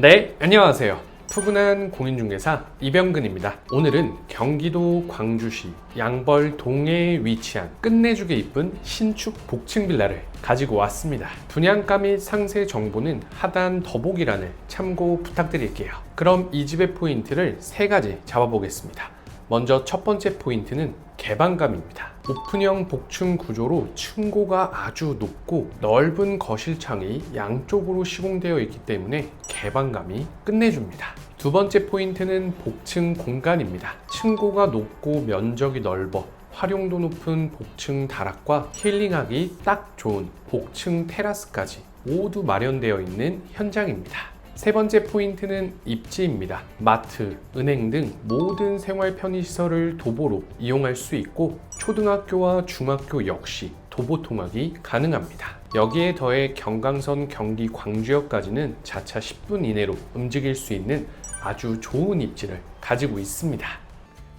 네, 안녕하세요. 푸근한 공인중개사 이병근입니다. 오늘은 경기도 광주시 양벌 동해에 위치한 끝내주게 이쁜 신축 복층 빌라를 가지고 왔습니다. 분양가 및 상세 정보는 하단 더보기란을 참고 부탁드릴게요. 그럼 이 집의 포인트를 세 가지 잡아보겠습니다. 먼저 첫 번째 포인트는 개방감입니다. 오픈형 복층 구조로 층고가 아주 높고 넓은 거실창이 양쪽으로 시공되어 있기 때문에 개방감이 끝내줍니다. 두 번째 포인트는 복층 공간입니다. 층고가 높고 면적이 넓어 활용도 높은 복층 다락과 힐링하기 딱 좋은 복층 테라스까지 모두 마련되어 있는 현장입니다. 세 번째 포인트는 입지입니다. 마트, 은행 등 모든 생활 편의시설을 도보로 이용할 수 있고 초등학교와 중학교 역시 도보 통학이 가능합니다. 여기에 더해 경강선 경기 광주역까지는 자차 10분 이내로 움직일 수 있는 아주 좋은 입지를 가지고 있습니다.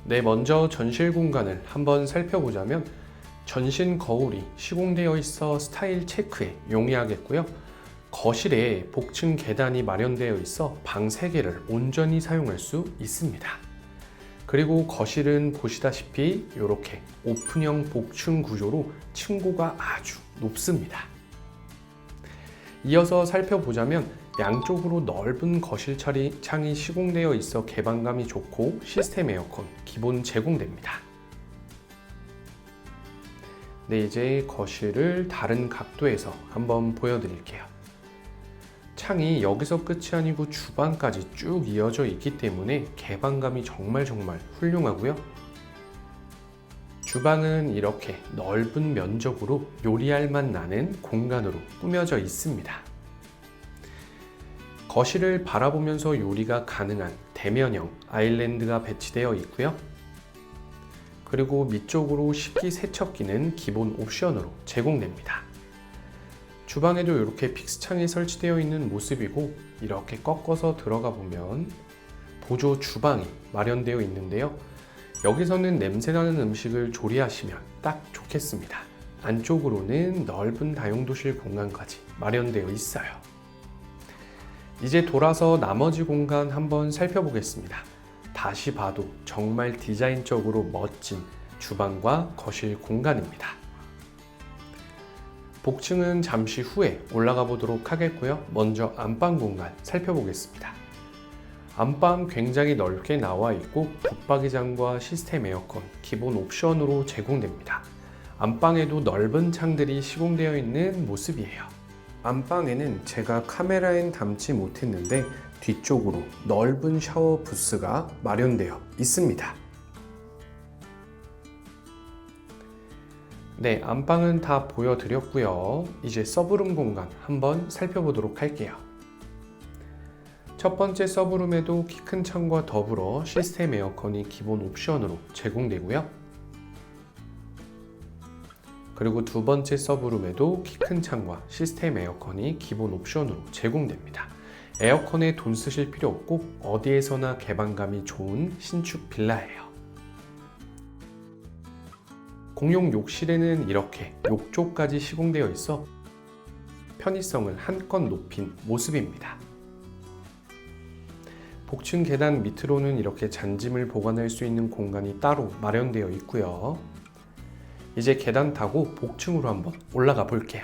네, 먼저 전실 공간을 한번 살펴보자면 전신 거울이 시공되어 있어 스타일 체크에 용이하겠고요. 거실에 복층 계단이 마련되어 있어 방 3개를 온전히 사용할 수 있습니다. 그리고 거실은 보시다시피 이렇게 오픈형 복층 구조로 층고가 아주 높습니다. 이어서 살펴보자면 양쪽으로 넓은 거실 창이 시공되어 있어 개방감이 좋고 시스템 에어컨 기본 제공됩니다. 네, 이제 거실을 다른 각도에서 한번 보여드릴게요. 창이 여기서 끝이 아니고 주방까지 쭉 이어져 있기 때문에 개방감이 정말 정말 훌륭하고요. 주방은 이렇게 넓은 면적으로 요리할 맛 나는 공간으로 꾸며져 있습니다. 거실을 바라보면서 요리가 가능한 대면형 아일랜드가 배치되어 있고요. 그리고 밑쪽으로 식기 세척기는 기본 옵션으로 제공됩니다. 주방에도 이렇게 픽스창이 설치되어 있는 모습이고 이렇게 꺾어서 들어가 보면 보조 주방이 마련되어 있는데요. 여기서는 냄새나는 음식을 조리하시면 딱 좋겠습니다. 안쪽으로는 넓은 다용도실 공간까지 마련되어 있어요. 이제 돌아서 나머지 공간 한번 살펴보겠습니다. 다시 봐도 정말 디자인적으로 멋진 주방과 거실 공간입니다. 복층은 잠시 후에 올라가 보도록 하겠고요. 먼저 안방 공간 살펴보겠습니다. 안방 굉장히 넓게 나와 있고 붙박이장과 시스템 에어컨 기본 옵션으로 제공됩니다. 안방에도 넓은 창들이 시공되어 있는 모습이에요. 안방에는 제가 카메라엔 담지 못했는데 뒤쪽으로 넓은 샤워 부스가 마련되어 있습니다. 네, 안방은 다 보여드렸고요. 이제 서브룸 공간 한번 살펴보도록 할게요. 첫 번째 서브룸에도 키 큰 창과 더불어 시스템 에어컨이 기본 옵션으로 제공되고요. 그리고 두 번째 서브룸에도 키 큰 창과 시스템 에어컨이 기본 옵션으로 제공됩니다. 에어컨에 돈 쓰실 필요 없고 어디에서나 개방감이 좋은 신축 빌라예요. 공용 욕실에는 이렇게 욕조까지 시공되어 있어 편의성을 한껏 높인 모습입니다. 복층 계단 밑으로는 이렇게 잔짐을 보관할 수 있는 공간이 따로 마련되어 있고요. 이제 계단 타고 복층으로 한번 올라가 볼게요.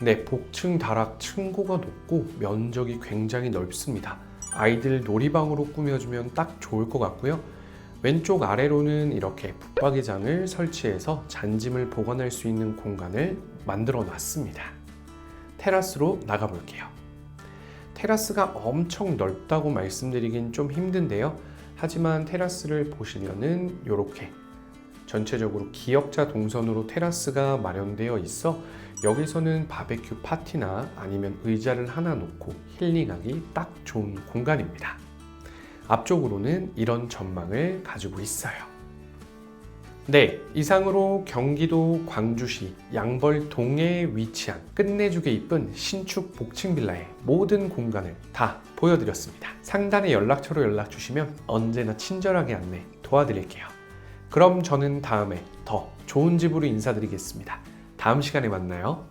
네, 복층 다락 층고가 높고 면적이 굉장히 넓습니다. 아이들 놀이방으로 꾸며주면 딱 좋을 것 같고요. 왼쪽 아래로는 이렇게 붙박이장을 설치해서 잔짐을 보관할 수 있는 공간을 만들어 놨습니다. 테라스로 나가 볼게요. 테라스가 엄청 넓다고 말씀드리긴 좀 힘든데요. 하지만 테라스를 보시면은 이렇게 전체적으로 기역자 동선으로 테라스가 마련되어 있어 여기서는 바베큐 파티나 아니면 의자를 하나 놓고 힐링하기 딱 좋은 공간입니다. 앞쪽으로는 이런 전망을 가지고 있어요. 네, 이상으로 경기도 광주시 양벌 동해에 위치한 끝내주게 이쁜 신축 복층 빌라의 모든 공간을 다 보여드렸습니다. 상단의 연락처로 연락 주시면 언제나 친절하게 안내 도와드릴게요. 그럼 저는 다음에 더 좋은 집으로 인사드리겠습니다. 다음 시간에 만나요.